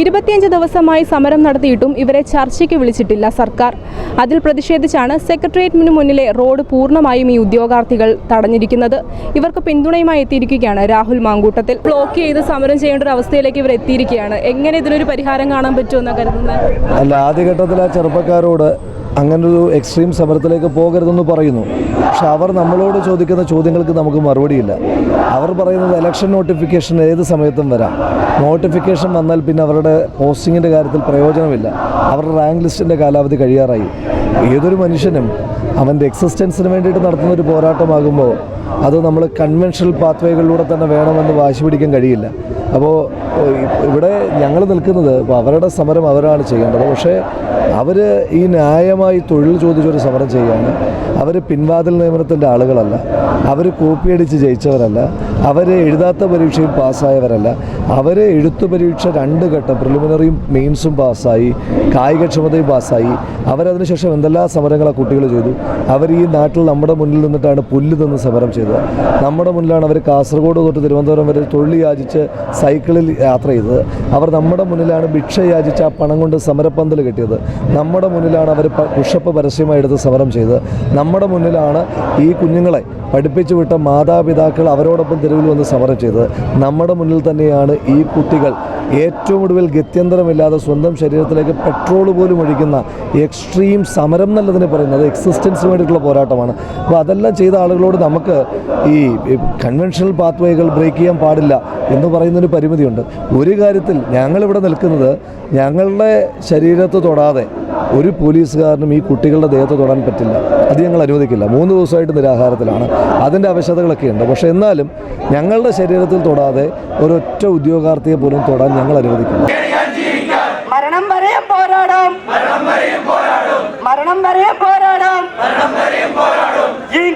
ഇരുപത്തിയഞ്ച് ദിവസമായി സമരം നടത്തിയിട്ടും ഇവരെ ചർച്ചയ്ക്ക് വിളിച്ചിട്ടില്ല സർക്കാർ. അതിൽ പ്രതിഷേധിച്ചാണ് സെക്രട്ടേറിയറ്റിന് മുന്നിലെ റോഡ് പൂർണമായും ഈ ഉദ്യോഗാർത്ഥികൾ തടഞ്ഞിരിക്കുന്നത്. ഇവർക്ക് പിന്തുണയുമായി എത്തിയിരിക്കുകയാണ് രാഹുൽ മാങ്കൂട്ടത്തിൽ. ബ്ലോക്ക് ചെയ്ത് സമരം ചെയ്യേണ്ട ഒരു അവസ്ഥയിലേക്ക് ഇവർ എത്തിയിരിക്കുകയാണ്. എങ്ങനെ ഇതിനൊരു പരിഹാരം കാണാൻ പറ്റുമെന്നാണ് കരുതുന്നത്? അല്ല ആദ്യഘട്ടത്തിൽ ആ ചെറുപ്പക്കാരോട് അങ്ങനൊരു എക്സ്ട്രീം സമരത്തിലേക്ക് പോകരുതെന്ന് പറയുന്നു. പക്ഷെ അവർ നമ്മളോട് ചോദിക്കുന്ന ചോദ്യങ്ങൾക്ക് നമുക്ക് മറുപടിയില്ല. അവർ പറയുന്നത് ഇലക്ഷൻ നോട്ടിഫിക്കേഷൻ ഏത് സമയത്തും വരാം. നോട്ടിഫിക്കേഷൻ വന്നാൽ പിന്നെ അവരുടെ പോസ്റ്റിങ്ങിന്റെ കാര്യത്തിൽ പ്രയോജനമില്ല. അവരുടെ റാങ്ക് ലിസ്റ്റിന്റെ കാലാവധി കഴിയാറായി. ഏതൊരു മനുഷ്യനും അവന്റെ എക്സിസ്റ്റൻസിന് വേണ്ടിയിട്ട് നടത്തുന്ന ഒരു പോരാട്ടമാകുമ്പോൾ അത് നമ്മൾ കൺവെൻഷണൽ പാത്വേകളിലൂടെ തന്നെ വേണമെന്ന് വാശി പിടിക്കാൻ കഴിയില്ല. അപ്പോൾ ഇവിടെ ഞങ്ങൾ നിൽക്കുന്നത് അപ്പോൾ അവരുടെ സമരം അവരാണ് ചെയ്യേണ്ടത്. പക്ഷേ അവർ ഈ ന്യായമായി തൊഴിൽ ചോദിച്ചൊരു സമരം ചെയ്യുകയാണ്. അവർ പിൻവാതിൽ നിയമനത്തിന്റെ ആളുകളല്ല. അവർ കോപ്പിയടിച്ച് ജയിച്ചവരല്ല. അവർ എഴുതാത്ത പരീക്ഷയിൽ പാസ്സായവരല്ല. അവരെ എഴുത്തു പരീക്ഷ രണ്ട് ഘട്ടം പ്രിലിമിനറിയും മെയിൻസും പാസ്സായി കായികക്ഷമതയും പാസ്സായി. അവരതിന് ശേഷം എന്തെല്ലാം സമരങ്ങളാണ് കുട്ടികൾ ചെയ്തു? അവർ ഈ നാട്ടിൽ നമ്മുടെ മുന്നിൽ നിന്നിട്ടാണ് പുല്ല് തന്ന് സമരം ചെയ്തത്. നമ്മുടെ മുന്നിലാണ് അവർ കാസർഗോഡ് തൊട്ട് തിരുവനന്തപുരം വരെ തൊഴിൽ യാചിച്ച് സൈക്കിളിൽ യാത്ര ചെയ്തത്. അവർ നമ്മുടെ മുന്നിലാണ് ഭിക്ഷ യാചിച്ച് ആ പണം കൊണ്ട് സമരപ്പന്തൽ കെട്ടിയത്. നമ്മുടെ മുന്നിലാണ് അവർ പുഷപ്പ് പരസ്യമായി എടുത്ത് സമരം ചെയ്തത്. നമ്മുടെ മുന്നിലാണ് ഈ കുഞ്ഞുങ്ങളെ പഠിപ്പിച്ചു വിട്ട മാതാപിതാക്കൾ അവരോടൊപ്പം തെരുവിൽ വന്ന് സമരം ചെയ്തത്. നമ്മുടെ മുന്നിൽ തന്നെയാണ് ഈ കുട്ടികൾ. ഏറ്റവും ഒടുവിൽ ഗത്യന്തരമില്ലാതെ സ്വന്തം ശരീരത്തിലേക്ക് പെട്രോൾ പോലും ഒഴിക്കുന്ന എക്സ്ട്രീം സമരം എന്നല്ലതിനെ പറയുന്നത്. എക്സിസ്റ്റൻസിന് വേണ്ടിയിട്ടുള്ള പോരാട്ടമാണ്. അപ്പോൾ അതെല്ലാം ചെയ്ത ആളുകളോട് നമുക്ക് ഈ കൺവെൻഷണൽ പാത്വേകൾ ബ്രേക്ക് ചെയ്യാൻ പാടില്ല എന്ന് പറയുന്നതിന് പരിമിതിയുണ്ട്. ഒരു കാര്യത്തിൽ ഞങ്ങളിവിടെ നിൽക്കുന്നത് ഞങ്ങളുടെ ശരീരത്ത് തൊടാതെ ഒരു പോലീസുകാരനും ഈ കുട്ടികളുടെ ദേഹത്ത് തൊടാൻ പറ്റില്ല. അത് ഞങ്ങൾ അനുവദിക്കില്ല. മൂന്ന് ദിവസമായിട്ട് നിരാഹാരത്തിലാണ്. അതിന്റെ അവശതകളൊക്കെ ഉണ്ട്. പക്ഷേ എന്നാലും ഞങ്ങളുടെ ശരീരത്തിൽ തൊടാതെ ഒരൊറ്റ ഉദ്യോഗാർത്ഥിയെ പോലും തൊടാൻ ഞങ്ങൾ അനുവദിക്കില്ല. മരണം വരെയും പോരാടും. മരണം വരെയും പോരാടും. ഈ